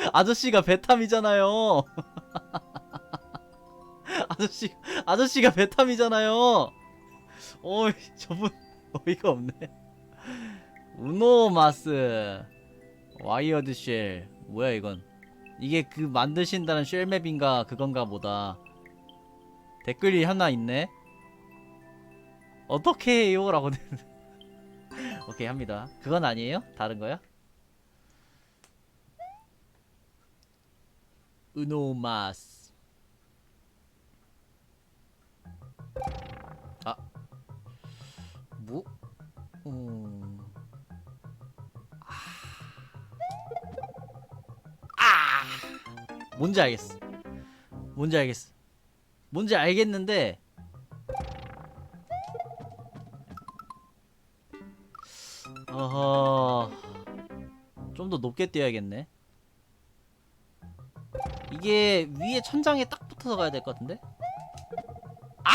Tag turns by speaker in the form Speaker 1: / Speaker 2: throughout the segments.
Speaker 1: 아저씨가 베탐이잖아요. 아저씨 아저씨가 베탐이잖아요. 어이 저분 어이가 없네. 우노마스 와이어드 쉘 뭐야 이건 이게 그 만드신다는 쉘맵인가 그건가 보다 댓글이 하나 있네 어떻게 해요? 라고 오케이 합니다 그건 아니에요? 다른 거야? 우노마스 아. 뭐? 음... 아. 뭔지 알겠어. 뭔지 알겠어. 뭔지 알겠는데. 어허. 좀 더 높게 뛰어야겠네 이게 위에 천장에 딱 붙어서 가야 될 것 같은데? 아!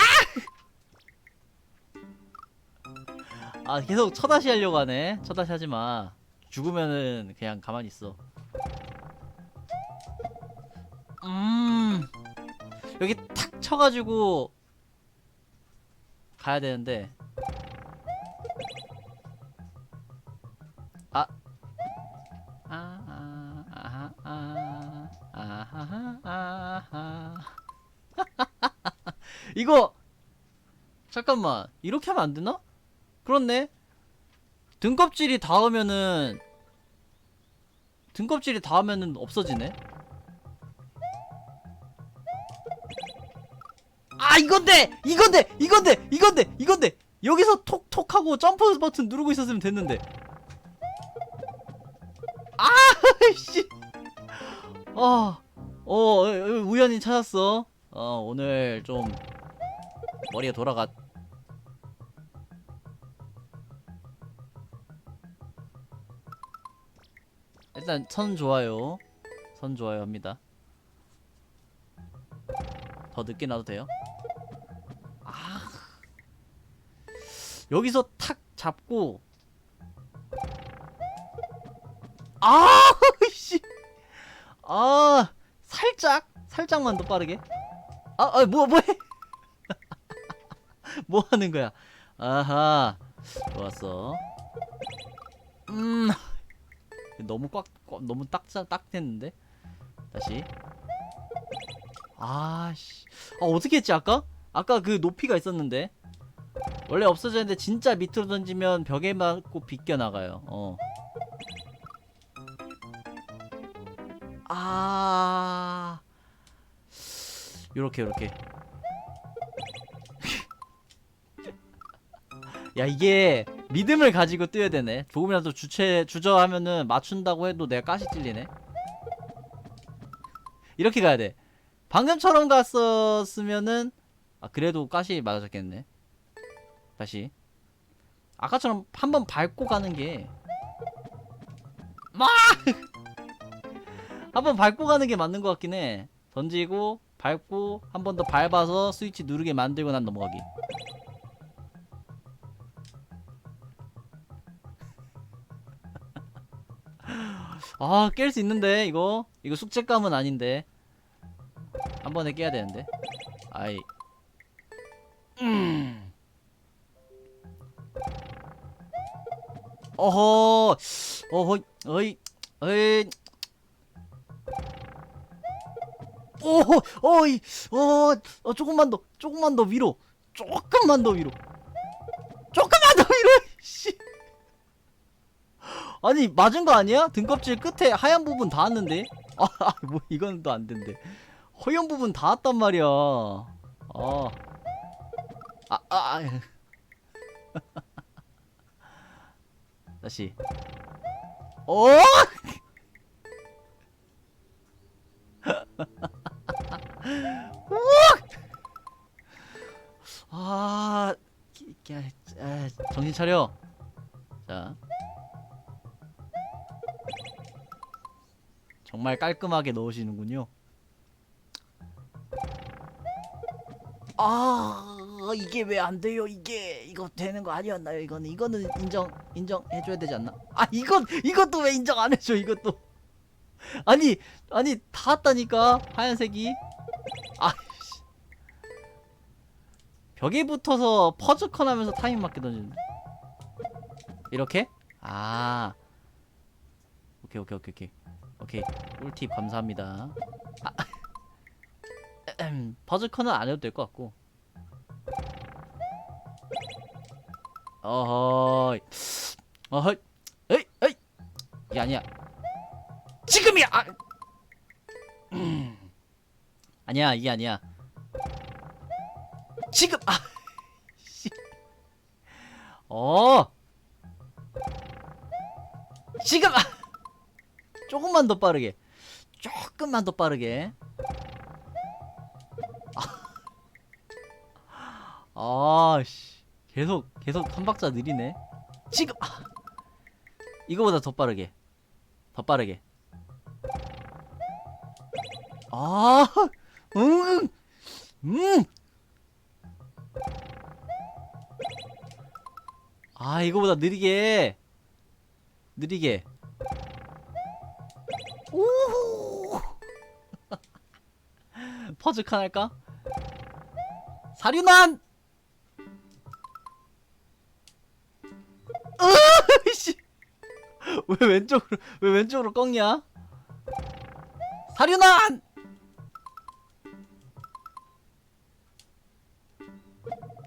Speaker 1: 아 계속 처다시 하려고 하네. 처다시 하지마. 죽으면은 그냥 가만히 있어. 음. 여기 탁 쳐가지고 가야 되는데 이거 잠깐만 이렇게 하면 안 되나? 그렇네. 등껍질이 닿으면은 등껍질이 닿으면은 없어지네. 아 이건데! 이건데! 이건데! 이건데! 이건데! 여기서 톡톡 하고 점프 버튼 누르고 있었으면 됐는데. 아씨. 어, 어 우연히 찾았어. 어 오늘 좀 머리가 돌아가 일단 선 좋아요. 선 좋아요 합니다. 더 늦게 놔도 돼요? 아. 여기서 탁 잡고. 아 씨. 아 살짝 살짝만 더 빠르게. 아뭐 뭐해 뭐 하는 거야? 아하 좋았어. 음 너무 꽉, 꽉 너무 딱딱 됐는데? 다시. 아씨. 아 어떻게 했지 아까? 아까 그 높이가 있었는데. 원래 없어졌는데 진짜 밑으로 던지면 벽에 맞고 비껴 나가요. 어. 아. 요렇게 요렇게 야 이게 믿음을 가지고 뛰어야 되네. 조금이라도 주체 주저하면은 맞춘다고 해도 내가 가시 찔리네. 이렇게 가야 돼. 방금처럼 갔었으면은 아 그래도 가시 맞아졌겠네. 다시. 아까처럼 한 번 밟고 가는 게. 막! 한 번 밟고 가는 게 맞는 것 같긴 해. 던지고 밟고 한 번 더 밟아서 스위치 누르게 만들고 난 넘어가기 아 깰 수 있는데 이거? 이거 숙제감은 아닌데. 한 번에 깨야 되는데. 아이. 음. 어허. 어허 어이 어이. 오호 어이. 어, 어 조금만 더 조금만 더 위로. 조금만 더 위로. 조금만 더 위로 씨 아니 맞은 거 아니야? 등껍질 끝에 하얀 부분 닿았는데 아 뭐 이건 또 안 된대 허연 부분 닿았단 말이야 아 아, 아, 아. 다시. 어? 아, 기- 기- 아, 정신 차려. 정말 깔끔하게 넣으시는군요. 아 이게 왜 안 돼요? 이게 이거 되는 거 아니었나요? 이거는 이거는 인정 인정해 줘야 되지 않나? 아 이건 이것도 왜 인정 안 해줘 이것도. 아니 아니 닿았다니까 하얀색이. 아씨. 벽에 붙어서 퍼즈컨 하면서 타임 맞게 던지는데. 이렇게? 아. 오케이 오케이 오케이 오케이 오케이. 꿀팁 감사합니다. 아, 퍼즈컨은 안 해도 될 것 같고. 어허이. 어허이. 에이 에이. 이게 아니야. 지금이야! 아. 음. 아니야 이게 아니야. 지금! 아 씨. 어! 지금! 아 조금만 더 빠르게. 조금만 더 빠르게. 아, 아씨. 계속 계속 한 박자 느리네. 지금 아. 이거보다 더 빠르게. 더 빠르게. 아, 음, 음. 아, 이거보다 느리게, 느리게. 오, 퍼즐 칸 할까? 사륜한. 으이씨, 왜 왼쪽으로 왜 왼쪽으로 꺾냐? 사륜한.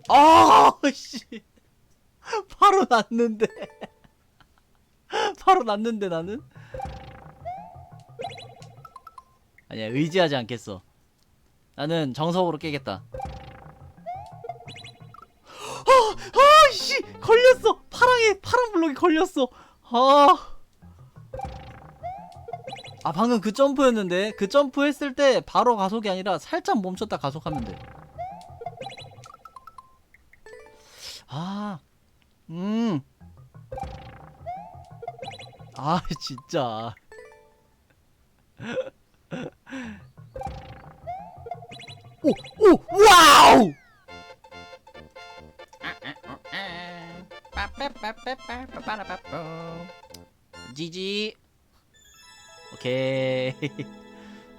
Speaker 1: 아, 씨. 바로 났는데. 바로 났는데 나는. 아니야, 의지하지 않겠어. 나는 정석으로 깨겠다. 아, 아, 씨, 걸렸어. 파랑에 파란 블록이 걸렸어. 아. 아, 방금 그 점프였는데 그 점프 했을 때 바로 가속이 아니라 살짝 멈췄다 가속하면 돼. 아, 음. 아, 진짜. 오, 오, 와우! 지지. 오케이.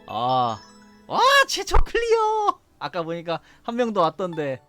Speaker 1: 아, 와, 최초 클리어! 아까 보니까 한 명 더 왔던데.